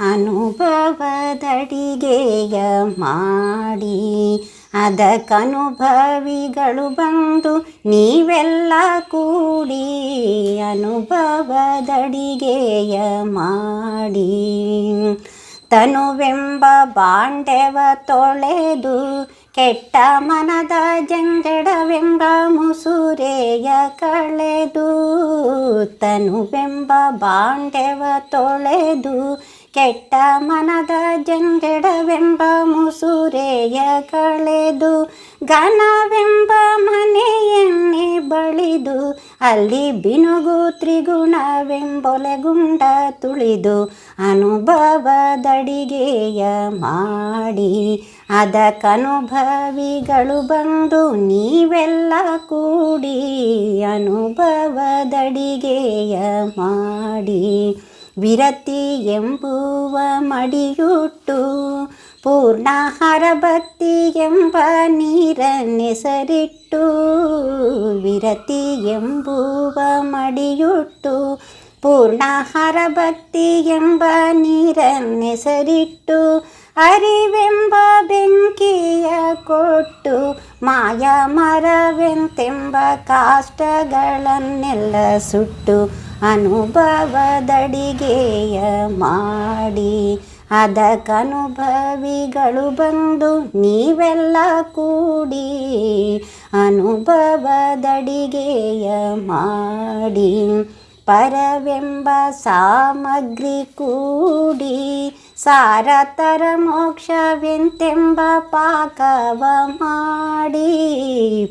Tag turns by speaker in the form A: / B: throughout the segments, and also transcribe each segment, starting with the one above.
A: ಅನುಭವದಡಿಗೆಯ ಮಾಡಿ ಅದಕ್ಕನುಭವಿಗಳು ಬಂದು ನೀವೆಲ್ಲ ಕೂಡಿ ಅನುಭವದಡಿಗೆಯ ಮಾಡಿ. ತನುವೆಂಬ ಬಾಂಡೆವ ತೊಳೆದು ಕೆಟ್ಟ ಮನದ ಜಂಜಡವೆಂಬ ಮುಸುರೆಯ ಕಳೆದು ತನುವೆಂಬ ಬಾಂಡೆವ ತೊಳೆದು ಕೆಟ್ಟ ಮನದ ಜಂಜಡವೆಂಬ ಮುಸುರೆಯ ಕಳೆದು ಘನವೆಂಬ ಮನೆಯನ್ನೇ ಬಳಿದು ಅಲ್ಲಿ ಬಿನುಗು ತ್ರಿಗುಣವೆಂಬೊಲೆಗುಂಡ ತುಳಿದು ಅನುಭವದಡಿಗೆಯ ಮಾಡಿ ಅದಕ್ಕನುಭವಿಗಳು ಬಂದು ನೀವೆಲ್ಲ ಕೂಡಿ ಅನುಭವದಡಿಗೆಯ ಮಾಡಿ ವಿರತಿ ಎಂಬುವ ಮಡಿಯುಟ್ಟು ಪೂರ್ಣ ಹರಭಕ್ತಿ ಎಂಬ ನೀರನ್ನೆಸರಿಟ್ಟು ವಿರತಿ ಎಂಬುವ ಮಡಿಯುಟ್ಟು ಪೂರ್ಣ ಹರಭಕ್ತಿ ಎಂಬ ನೀರನ್ನೆಸರಿಟ್ಟು ಅರಿವೆಂಬ ಬೆಂಕಿಯ ಕೊಟ್ಟು ಮಾಯ ಮರವೆಂತೆಂಬ ಕಾಷ್ಟಗಳನ್ನೆಲ್ಲ ಸುಟ್ಟು ಅನುಭವದಡಿಗೆಯ ಮಾಡಿ. ಅದಕ್ಕನುಭವಿಗಳು ಬಂದು ನೀವೆಲ್ಲ ಕೂಡಿ ಅನುಭವದಡಿಗೆಯ ಮಾಡಿ. ಪರವೆಂಬ ಸಾಮಗ್ರಿ ಕೂಡಿ ಸಾರತರ ಮೋಕ್ಷವೆಂತೆಂಬ ಪಾಕವ ಮಾಡಿ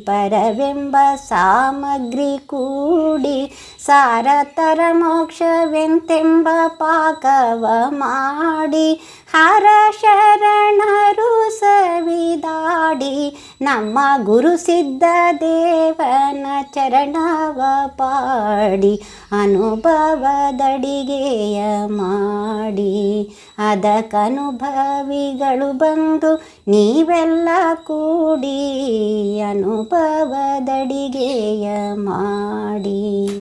A: ಪರವೆಂಬ ಸಾಮಗ್ರಿ ಕೂಡಿ ಸಾರತರ ಮೋಕ್ಷವೆಂತೆಂಬ ಪಾಕವ ಮಾಡಿ ಹರ ಶರಣರು ಸವಿದಾಡಿ ನಮ್ಮ ಗುರು ಸಿದ್ಧ ದೇವನ ಚರಣವ ಪಾಡಿ ಅನುಭವದಡಿಗೆಯ ಮಾಡಿ. ಅದಕ್ಕನುಭವಿಗಳು ಬಂದು ನೀವೆಲ್ಲ ಕೂಡಿ ಅನುಭವದಡಿಗೆಯ ಮಾಡಿ.